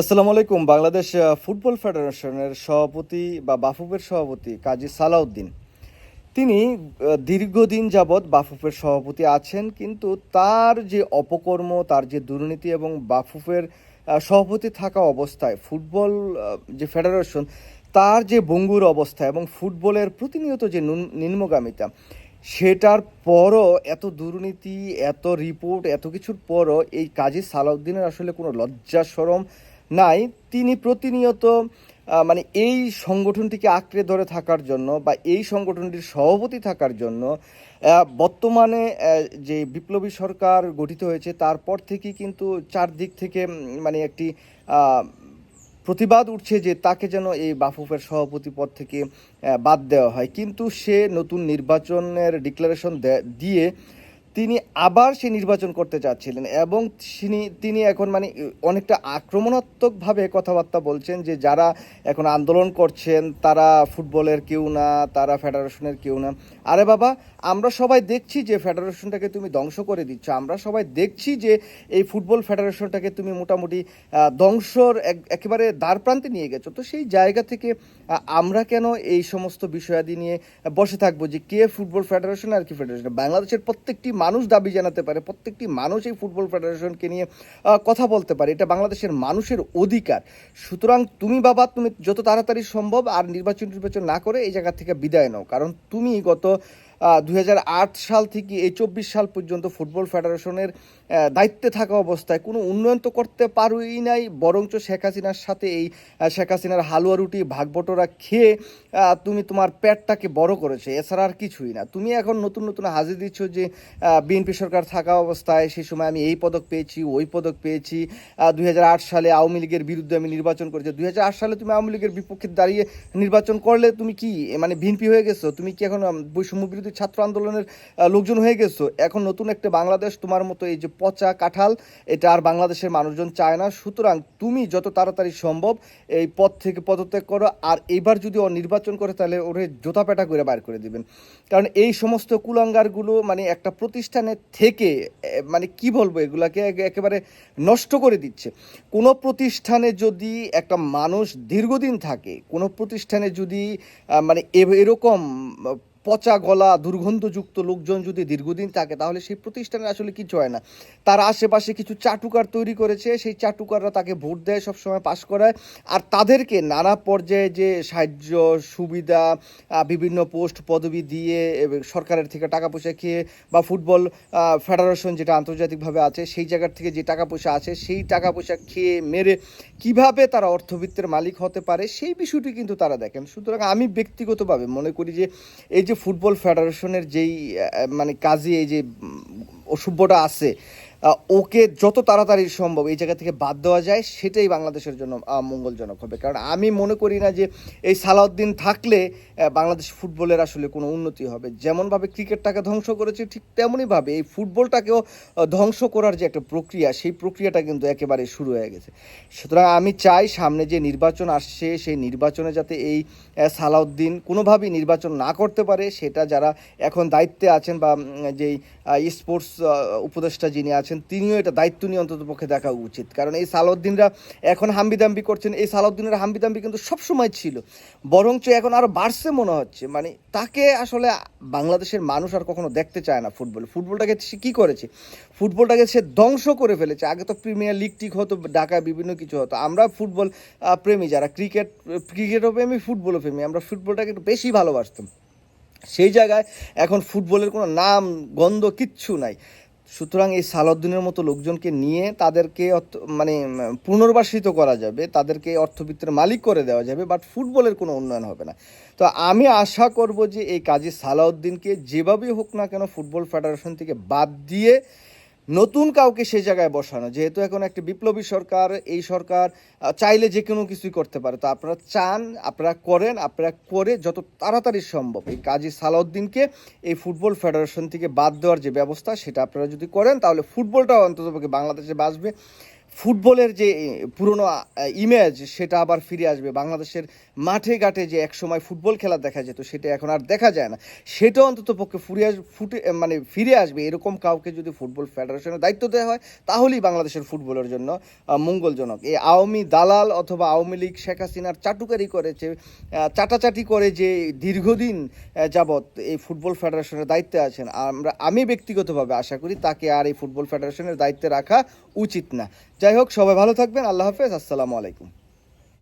আসসালামু আলাইকুম। বাংলাদেশ ফুটবল ফেডারেশনের সভাপতি বা বাফুফের সভাপতি কাজী সালাউদ্দিন। তিনি দীর্ঘদিন যাবৎ বাফুফের সভাপতি আছেন, কিন্তু তার যে অপকর্ম, তার যে দুর্নীতি এবং বাফুফের সভাপতি থাকা অবস্থায় ফুটবল যে ফেডারেশন, তার যে বঙ্গুর অবস্থা এবং ফুটবলের প্রতিনিয়ত যে নিম্নগামিতা, সেটার পরও এত দুর্নীতি, এত রিপোর্ট, এত কিছুর পরও এই কাজী সালাউদ্দিনের আসলে কোনো লজ্জা সরম নাই, তিনি প্রতিনিয়ত মানে এই সংগঠনটিকে আঁকড়ে ধরে থাকার জন্য বা এই সংগঠনটির সভাপতি থাকার জন্য বর্তমানে যে বিপ্লবী সরকার গঠিত হয়েছে, তারপর থেকেই কিন্তু চারদিক থেকে মানে একটি প্রতিবাদ উঠছে যে তাকে যেন এই বাফুফের সভাপতি পদ থেকে বাদ দেওয়া হয়। কিন্তু সে নতুন নির্বাচনের ডিক্লারেশন দিয়ে তিনি আবার সে নির্বাচন করতে চাচ্ছিলেন এবং তিনি এখন মানে অনেকটা আক্রমণাত্মকভাবে কথাবার্তা বলছেন যে যারা এখন আন্দোলন করছেন তারা ফুটবলের কেউ না, তারা ফেডারেশনের কেউ না। আরে বাবা, আমরা সবাই দেখছি যে ফেডারেশনটাকে তুমি ধ্বংস করে দিচ্ছ। আমরা সবাই দেখছি যে এই ফুটবল ফেডারেশনটাকে তুমি মোটামুটি ধ্বংসর এক- একেবারে দ্বার প্রান্তে নিয়ে গেছো। তো সেই জায়গা থেকে আমরা কেন এই সমস্ত বিষয়াদি নিয়ে বসে থাকব যে কে ফুটবল ফেডারেশন আর কি ফেডারেশন? বাংলাদেশের প্রত্যেকটি মানুষ দাবি জানাতে পারে, প্রত্যেকটি মানুষ এই ফুটবল ফেডারেশনকে নিয়ে কথা বলতে পারে। এটা বাংলাদেশের মানুষের অধিকার। সুতরাং তুমি বাবা, তুমি যত তাড়াতাড়ি সম্ভব আর নির্বাচন নির্বাচন না করে এই জায়গা থেকে বিদায় নাও। কারণ তুমি গত দুই হাজার আট সাল থেকে এই চব্বিশ সাল পর্যন্ত ফুটবল ফেডারেশনের দায়িত্বে থাকা অবস্থায় কোনো উন্নয়ন তো করতে পারোই নাই, বরঞ্চ শেখ হাসিনার সাথে এই শেখ হাসিনার হালুয়া রুটি ভাগবটোরা খেয়ে তুমি তোমার পেটটাকে বড় করেছে, এছাড়া আর কিছুই না। তুমি এখন নতুন নতুন হাজির দিচ্ছ যে বিএনপি সরকার থাকা অবস্থায় সেই সময় আমি এই পদক পেয়েছি, ওই পদক পেয়েছি দুই হাজার আট সালে আওয়ামী লীগের বিরুদ্ধে আমি নির্বাচন করেছি। দুই হাজার আট সালে তুমি আওয়ামী লীগের বিপক্ষে দাঁড়িয়ে নির্বাচন করলে তুমি কি মানে বিএনপি হয়ে গেছো? তুমি কি এখন বৈষম্য বিরোধী ছাত্র আন্দোলনের লোকজন হয়ে গেছো। এখন নতুন একটা বাংলাদেশ, তোমার মতো এই যে পচা কাঁঠাল, এটা আর বাংলাদেশের মানুষজন চায় না। সুতরাং তুমি যত তাড়াতাড়ি সম্ভব এই পদ থেকে পদত্যাগ করো, আর এইবার যদি ও নির্বাচন করে, তাহলে ওরে জোতা পেটা করে বার করে দিবেন। কারণ এই সমস্ত কুলাঙ্গারগুলো মানে একটা প্রতিষ্ঠানে থেকে মানে কি বলব, এগুলাকে একেবারে নষ্ট করে দিচ্ছে। কোনো প্রতিষ্ঠানে যদি একটা মানুষ দীর্ঘদিন থাকে, কোনো প্রতিষ্ঠানে যদি মানে এরকম পচা গলা, দুর্গন্ধযুক্ত লোকজন যদি দীর্ঘদিন থাকে, তাহলে সেই প্রতিষ্ঠানে আসলে কিছু হয় না। তার আশেপাশে কিছু চাটুকার তৈরি করেছে, সেই চাটুকাররা তাকে ভোট দেয়, সবসময় পাশ করায়। আর তাদেরকে নানা পর্যায়ে যে সাহায্য, সুবিধা বিভিন্ন পোস্ট, পদবি দিয়ে সরকারের থেকে টাকা পয়সা খেয়ে বা ফুটবল ফেডারেশন যেটা আন্তর্জাতিকভাবে আছে, সেই জায়গার থেকে যে টাকা পয়সা আছে, সেই টাকা পয়সা খেয়ে মেরে কীভাবে তারা অর্থবিত্তের মালিক হতে পারে, সেই বিষয়টি কিন্তু তারা দেখেন। সুতরাং আমি ব্যক্তিগতভাবে মনে করি যে, এই যে ফুটবল ফেডারেশনের যেই মানে কাজে এই যে অসভ্যটা আছে ওকে যত তাড়াতাড়ি সম্ভব এই জায়গা থেকে বাদ দেওয়া যায়, সেটাই বাংলাদেশের জন্য মঙ্গলজনক হবে। কারণ আমি মনে করি না যে এই সালাউদ্দিন থাকলে বাংলাদেশ ফুটবলের আসলে কোনো উন্নতি হবে। যেমনভাবে ক্রিকেটটাকে ধ্বংস করেছে, ঠিক তেমনইভাবে এই ফুটবলটাকেও ধ্বংস করার যে একটা প্রক্রিয়া, সেই প্রক্রিয়াটা কিন্তু একেবারে শুরু হয়ে গেছে। সুতরাং আমি চাই সামনে যে নির্বাচন আসছে, সেই নির্বাচনে যাতে এই সালাউদ্দিন কোনোভাবেই নির্বাচন না করতে পারে, সেটা যারা এখন দায়িত্বে আছেন বা যেই স্পোর্টস উপদেষ্টা যিনি আছেন তিনিও এটা দায়িত্ব নিয়ে অন্তত পক্ষে দেখা উচিত। কারণ এই সালাউদ্দিনরা এখন হাম্বিদাম্বি করছেন। এই সালাউদ্দিনের হাম্বিদাম্বি কিন্তু সবসময় ছিল। বরঞ্চ এখন আরও বাড়ছে মনে হচ্ছে। মানে তাকে আসলে বাংলাদেশের মানুষ আর কখনো দেখতে চায় না ফুটবল। ফুটবলটাকে সে কী করেছে? ফুটবলটাকে সে ধ্বংস করে ফেলেছে। আগে তো প্রিমিয়ার লিগ টিক হতো, ঢাকায় বিভিন্ন কিছু হতো। আমরা ফুটবল প্রেমী যারা। ক্রিকেট, ক্রিকেটও প্রেমী, ফুটবলও প্রেমী। আমরা ফুটবলটাকে একটু বেশি ভালোবাসতাম। সেই জায়গায় এখন ফুটবলের কোনো নাম, গন্ধ কিচ্ছু নাই। সুতরাং এই সালাউদ্দিনের মতো লোকজনকে নিয়ে তাদেরকে মানে পুনর্বাসিত করা যাবে, তাদেরকে অর্থবিত্তের মালিক করে দেওয়া যাবে বাট ফুটবলের কোনো উন্নয়ন হবে না। তো আমি আশা করব যে এই কাজী সালাউদ্দিনকে যেভাবেই হোক না কেন ফুটবল ফেডারেশন থেকে বাদ দিয়ে নতুন কাউকে সেই জায়গায় বসানো, যেহেতু এখন একটা বিপ্লবী সরকার, এই সরকার চাইলে যে কোনো কিছুই করতে পারে। তো আপনারা চান, আপনারা করেন, আপনারা করে যত তাড়াতাড়ি সম্ভব। এই কাজী সালাউদ্দিনকে এই ফুটবল ফেডারেশন থেকে বাদ দেওয়ার যে ব্যবস্থা, সেটা আপনারা যদি করেন, তাহলে ফুটবলটাও অন্তত বাংলাদেশে বাঁচবে। ফুটবলের যে পুরনো ইমেজ সেটা আবার ফিরে আসবে। বাংলাদেশের মাঠে ঘাটে যে একসময় ফুটবল খেলা দেখা যেত, সেটা এখন আর দেখা যায় না। সেটা অন্তত পক্ষে ফুরে আস, ফুটে মানে ফিরে আসবে। এরকম কাউকে যদি ফুটবল ফেডারেশনের দায়িত্ব দেওয়া হয়, তাহলেই বাংলাদেশের ফুটবলের জন্য মঙ্গলজনক। এই আওয়ামী দালাল অথবা আওয়ামী লীগ, শেখ হাসিনার চাটুকারি করেছে চাটাচাটি করে যে দীর্ঘদিন যাবৎ এই ফুটবল ফেডারেশনের দায়িত্বে আছেন, আমরা, আমি ব্যক্তিগতভাবে আশা করি তাকে আর এই ফুটবল ফেডারেশনের দায়িত্বে রাখা উচিত না। যাই হোক সবাই ভালো থাকবেন। আল্লাহ হাফেজ। আসসালামু আলাইকুম।